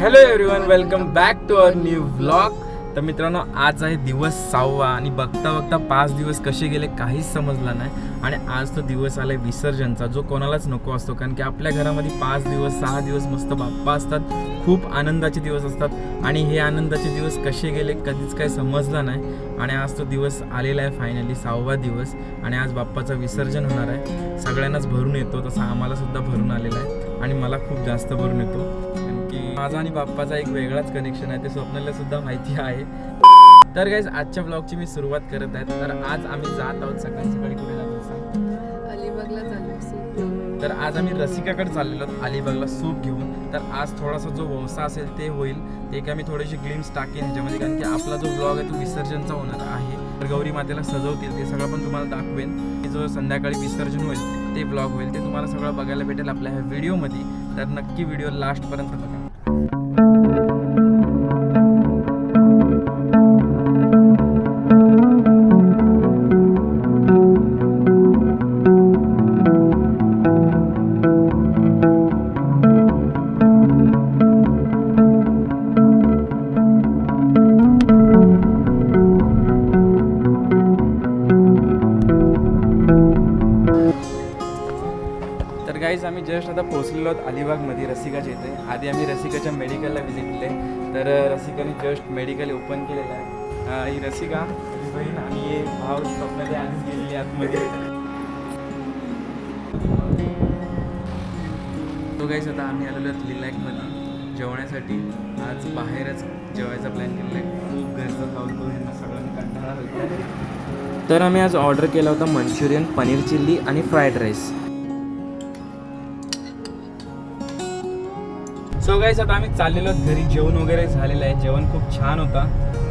Hello everyone welcome back to our new vlog तर मित्रांनो आज आहे दिवस सहावा आणि बघता बघता पाच दिवस कसे गेले काहीच समजलं नाही. आणि आज तो दिवस आलाय विसर्जनचा जो कोणालाच नको असतो. कारण की आपल्या घरामध्ये पाच दिवस सहा दिवस मस्त बाप्पा असतात. खूप आनंदाचे दिवस असतात. आणि हे आनंदाचे दिवस कसे गेले कधीच काही समजलं नाही. आणि आज तो दिवस आलेला आहे फायनली सहावा दिवस. आणि आज बाप्पाचं विसर्जन होणार आहे. सगळ्यांनाच भरून येतो तसा आम्हालासुद्धा भरून आलेला आहे. आणि मला खूप जास्त भरून येतो. माझा आणि बाप्पाचा एक वेगळाच कनेक्शन आहे ते स्वप्नाला सुद्धा माहिती आहे. तर गाईज आजच्या ब्लॉगची मी सुरुवात करत आहे. तर आज आम्ही जात आहोत सकाळी सकाळी कुठे जात सांग? अलिबागला चालू तर आज आम्ही रसिकाकडे चाललेलो अलिबागला सूप घेऊन. तर आज थोडासा जो वसा असेल ते होईल. ते काय मी थोडेसे ग्लिम्स टाकेन ह्याच्यामध्ये कारण की आपला जो ब्लॉग आहे तो विसर्जनचा होणार आहे. तर गौरी मातेला सजवतील ते सगळं पण तुम्हाला दाखवेन. की जो संध्याकाळी विसर्जन होईल ते ब्लॉग होईल ते तुम्हाला सगळं बघायला भेटेल आपल्या ह्या व्हिडिओमध्ये तर नक्की व्हिडिओ लास्टपर्यंत बघा. जस्ट मेडिकल ओपन केलेलं आहे. ही रसिका बहीण आणि हे भाव स्वप्नाली आणून गेलेली आतमध्ये. तो गाईज आता आम्ही आलेलो आहोत लिलॅकमध्ये जेवण्यासाठी. आज बाहेरच जेवायचा प्लॅन केलेला आहे. खूप घरचं खाऊन करून यांना सगळ्यांना कंटाळा होतो तर आम्ही आज ऑर्डर केला होता मंचुरियन पनीर चिल्ली आणि फ्राईड राईस सो गाईस आता आम्ही चाललेलो घरी. जेवण वगैरे झालेलं आहे. जेवण खूप छान होता.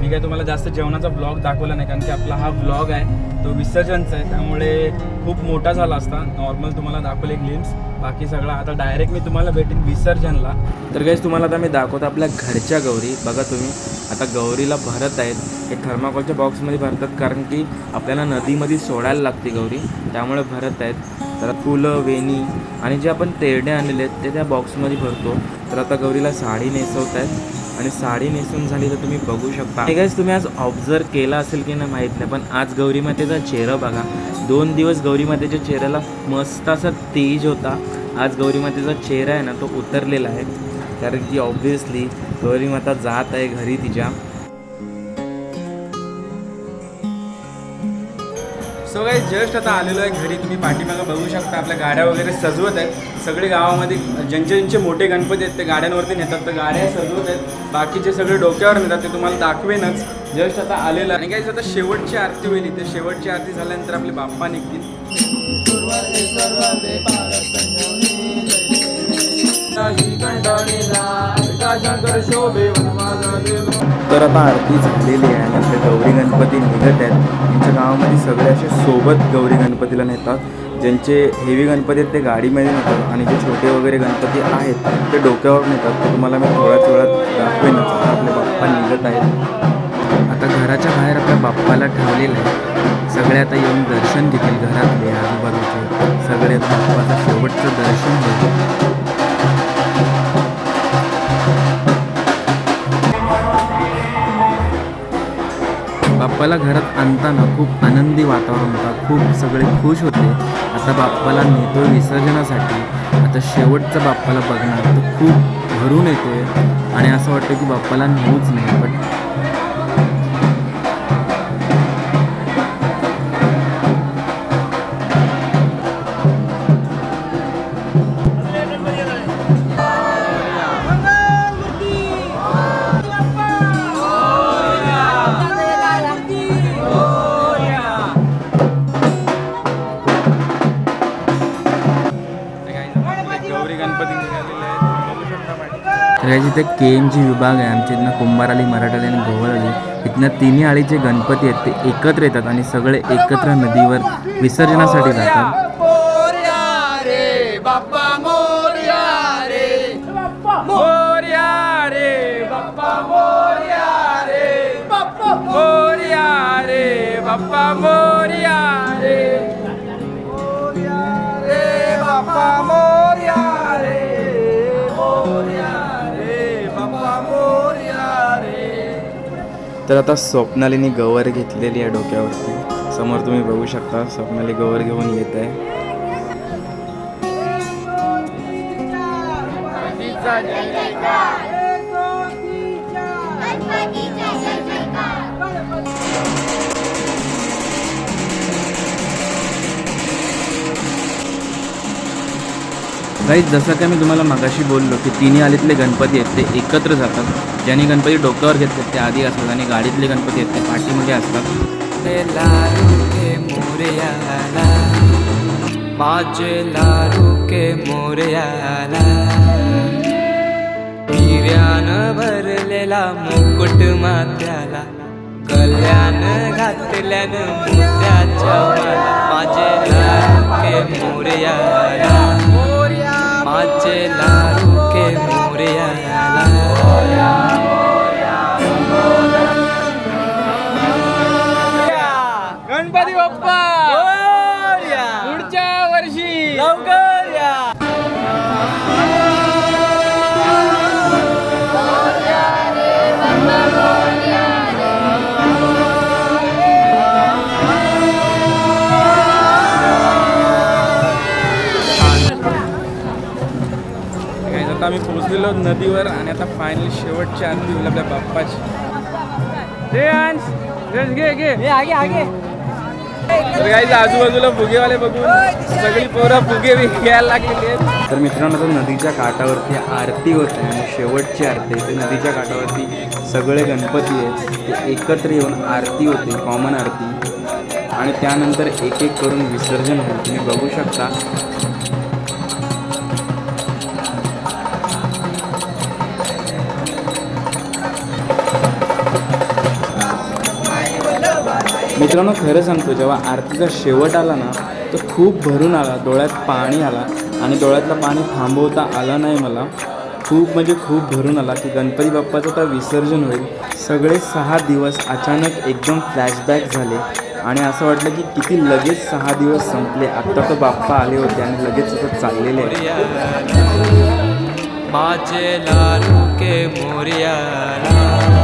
मी काय तुम्हाला जास्त जेवणाचा ब्लॉग दाखवला नाही कारण की आपला हा ब्लॉग आहे तो विसर्जनचा आहे. त्यामुळे खूप मोठा झाला असता. नॉर्मल तुम्हाला दाखवले ग्लिम्स बाकी सगळं. आता डायरेक्ट मी तुम्हाला भेटेन विसर्जनला. तर गाईस तुम्हाला आता मी दाखवतो आपल्या घरच्या गौरी. बघा तुम्ही आता गौरीला भरत आहेत. हे थर्माकोलच्या बॉक्समध्ये भरतात कारण की आपल्याला नदीमध्ये सोडायला लागते गौरी. त्यामुळे भरत आहेत. तर फुलं वेणी आणि जे आपण तेरडे आणलेले आहेत ते त्या बॉक्समध्ये भरतो. तर आता गौरीला साडी नेसवत आहेत. आणि साडी नेसून झाली तर तुम्ही बघू शकता. हे तुम्ही आज ऑब्झर्व केला असेल की नाही माहीत नाही पण आज गौरी मातेचा चेहरा बघा. दोन दिवस गौरी मातेच्या चेहऱ्याला मस्त असा तेज होता. आज गौरी मातेचा चेहरा आहे ना तो उतरलेला आहे. कारण की ऑब्व्हियसली गौरी माता जात आहे घरी तिच्या. सो काही जस्ट आता आलेलो आहे घरी. तुम्ही पाठीमागं बघू शकता आपल्या गाड्या वगैरे सजवत आहेत. सगळे गावामध्ये ज्यांचे ज्यांचे मोठे गणपती आहेत ते गाड्यांवरती नेतात. तर गाड्या सजवत आहेत. बाकीचे सगळे डोक्यावर नेतात. ते तुम्हाला दाखवेनच. जस्ट आता आलेलं आणि काही आता शेवटची आरती होईल इथे. शेवटची आरती झाल्यानंतर आपले बाप्पा निघतील. तर आता आरती झालेली आहे आणि आपले गौरी गणपती निघत आहेत. त्यांच्या गावामध्ये सगळे असे सोबत गौरी गणपतीला नेतात. ज्यांचे हेवी गणपती आहेत ते गाडीमध्ये नेतात आणि जे छोटे वगैरे गणपती आहेत ते डोक्यावर नेतात. ते तुम्हाला मी थोड्याच वेळात दाखवेनच आपले बाप्पा निघत आहेत. आता घराच्या बाहेर आपल्या बाप्पाला ठेवलेलं आहे. सगळे आता येऊन दर्शन घेतील घरातले आजूबाजूचे. सगळे बाप्पाचं शेवटचं दर्शन घेतील. बाप्पाला घरात आणताना खूप आनंदी वातावरण होता. खूप सगळे खुश होते. आता बाप्पाला नेतो विसर्जनासाठी. आता शेवटचं बाप्पाला बघणार. तो खूप भरून येतोय. आणि असं वाटतं की बाप्पाला नेऊच नाही. पण तर इथे के एम जी विभाग आहे आमच्या इथनं कुंभाराली मराठाली आणि गोवळाली इथनं तिन्ही आळीचे गणपती आहेत ते एकत्र येतात आणि सगळे एकत्र नदीवर विसर्जनासाठी जातात. बाप्पा मोर्या रे. तर आता स्वप्नालीने गवर घेतलेली आहे डोक्यावरती समोर तुम्ही बघू शकता स्वप्नाली गवर घेऊन येत आहे गाईज जसं काय मी तुम्हाला मागाशी बोललो की तिन्ही आलीतले गणपती आहेत ते एकत्र जातात. ज्यांनी गणपती डोक्यावर घेतले ते आधी असतात आणि गाडीतले गणपती आहेत ते पाठीमध्ये असतात. माझे लारू के मोरयाला भरलेला मुकुट मात्याला कल्याण घातल्यानं मोत्याच्या माझे लारू के मोर्याला माझे आता फायनली शेवटची आरती होईल आपल्या बाप्पाची. अंश ड्रेस घे घे. आगे आगे. तर काही आजूबाजूला फुगेवाले बघून सगळी पोरं फुगे बी घ्यायला लागलेली आहेत. तर मित्रांनो आता नदीच्या काठावरती आरती होत आणि शेवटची आरती आहे. ते नदीच्या काठावरती सगळे गणपती आहेत. ते एकत्र येऊन आरती होते कॉमन आरती. आणि त्यानंतर एक एक करून विसर्जन होईल तुम्ही बघू शकता. मित्रांनो खरं सांगतो जेव्हा आरतीचा शेवट आला ना तो खूप भरून आला डोळ्यात पाणी आला आणि डोळ्यातलं पाणी थांबवता आलं नाही मला. खूप म्हणजे खूप भरून आला की गणपती बाप्पाचं आता विसर्जन होईल. सगळे सहा दिवस अचानक एकदम फ्लॅशबॅक झाले आणि असं वाटलं की किती लगेच सहा दिवस संपले. आत्ता तर बाप्पा आले होते आणि लगेच आता चाललेले माझे लालू के मोर्या.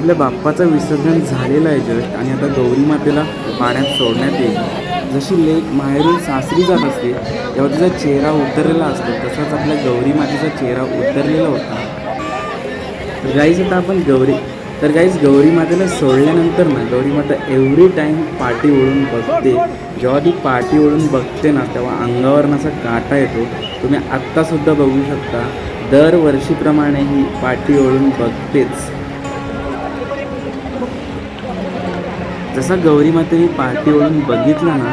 आपल्या बाप्पाचं विसर्जन झालेलं आहे जस्ट आणि आता गौरी मातेला पाण्यात सोडण्यात येईल. जशी लेक माहेरून सासरी जात असते तेव्हा तिचा चेहरा उतरलेला असतो. तसाच आपल्या गौरी मातेचा चेहरा उतरलेला होता. तर गाईज आता आपण गौरी तर गाईज गौरी मातेला सोडल्यानंतर ना गौरी माता एव्हरी टाईम पाठी ओढून बघते. जेव्हा ती पाठी ओढून बघते ना तेव्हा अंगावर असा काटा येतो. तुम्ही आत्तासुद्धा बघू शकता दरवर्षीप्रमाणे ही पाठी ओढून बघतेच. जसा गौरी मातेने पाठी ओढून बघितला ना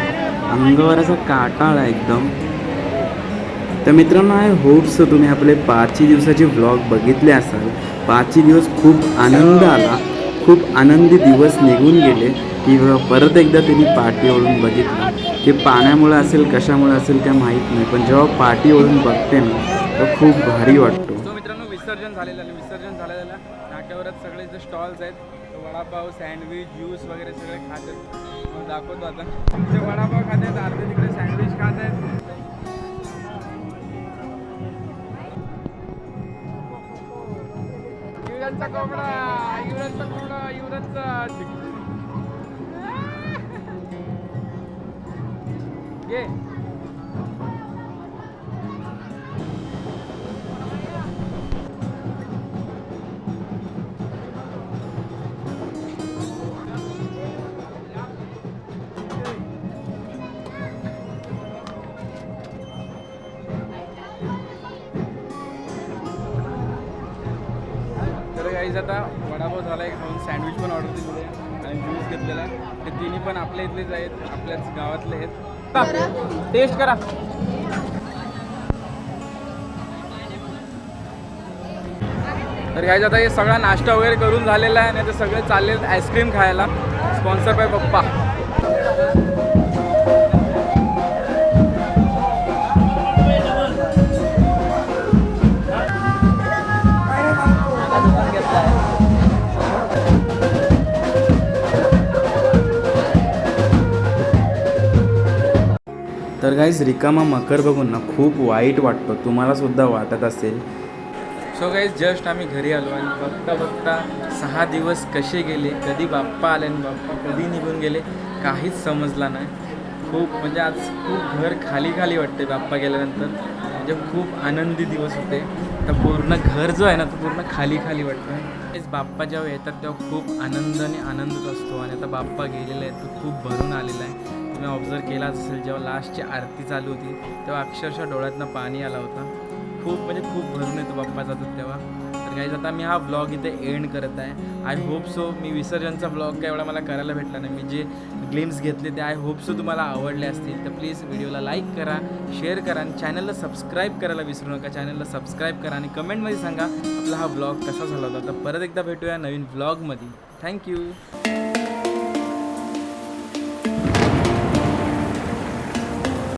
अंगावर असा काटा आला एकदम. तर मित्रांनो आय होप्स तुम्ही आपले पाचही दिवसाचे व्लॉग बघितले असाल. पाचही दिवस खूप आनंद आला. खूप आनंदी दिवस निघून गेले की परत एकदा त्यांनी पाठी ओढून बघितलं. ते पाण्यामुळे असेल कशामुळे असेल त्या माहीत नाही पण जेव्हा पाठी ओढून बघते ना तर खूप भारी वाटतो. मित्रांनो विसर्जन झालेलं विसर्जन झालेलं नाट्यावरच सगळे जे स्टॉल्स आहेत वडापाव सँडविच ज्यूस वगैरे सगळे खात आहेत. दाखवतो आता. तुमचे वडापाव खात आहेत अर्धे तिकडे सँडविच खात आहेत. युवराजचा कोंबडा युवराजचा कोंबडा युवराजचा. घे काहीच आता वडापाव झाला आहे खाऊन सँडविच पण ऑर्डर दिलेलं आहे आणि ज्यूस घेतलेला. आहे ते तिन्ही पण आपल्या इथलेच आहेत आपल्याच गावातले आहेत. टेस्ट करा. तर काहीच आता हे सगळा नाश्ता वगैरे करून झालेला आहे आणि ते सगळे चालले आईस्क्रीम खायला. स्पॉन्सर बाय पप्पा. तर गाईज रिकामा मकर बघून ना खूप वाईट वाटतो. तुम्हाला सुद्धा वाटत असेल. सो गाईज जस्ट आम्ही घरी आलो आणि बघता बघता सहा दिवस कसे गेले कधी बाप्पा आले आणि बाप्पा कधी निघून गेले काहीच समजला नाही. खूप म्हणजे आज खूप घर खाली खाली वाटते बाप्पा गेल्यानंतर. म्हणजे खूप आनंदी दिवस होते. तर पूर्ण घर जो आहे ना तो पूर्ण खाली खाली वाटतं तेच बाप्पा जेव्हा येतात तेव्हा खूप आनंद आणि आनंदच असतो. आणि आता बाप्पा गेलेला आहे तो खूप भरून आलेला आहे. तुम्ही ऑब्झर्व केलाच असेल जेव्हा लास्टची आरती चालू होती तेव्हा अक्षरशः डोळ्यातनं पाणी आला होता. खूप म्हणजे खूप भरून येतो बाप्पा जातात तेव्हा. तर काही आता मी हा ब्लॉग इथे एंड करत आहे. आय होप सो मी विसर्जनचा ब्लॉग काय एवढा मला करायला भेटला नाही. मी जे ग्लिम्स घेतले ते आय होप सो तुम्हाला आवडले असतील. तर प्लीज व्हिडिओला लाईक करा शेअर करा आणि चॅनलला सबस्क्राईब करायला विसरू नका. चॅनलला सबस्क्राईब करा आणि कमेंटमध्ये सांगा आपला हा ब्लॉग कसा झाला होता. तर परत एकदा भेटूया नवीन ब्लॉगमध्ये थँक्यू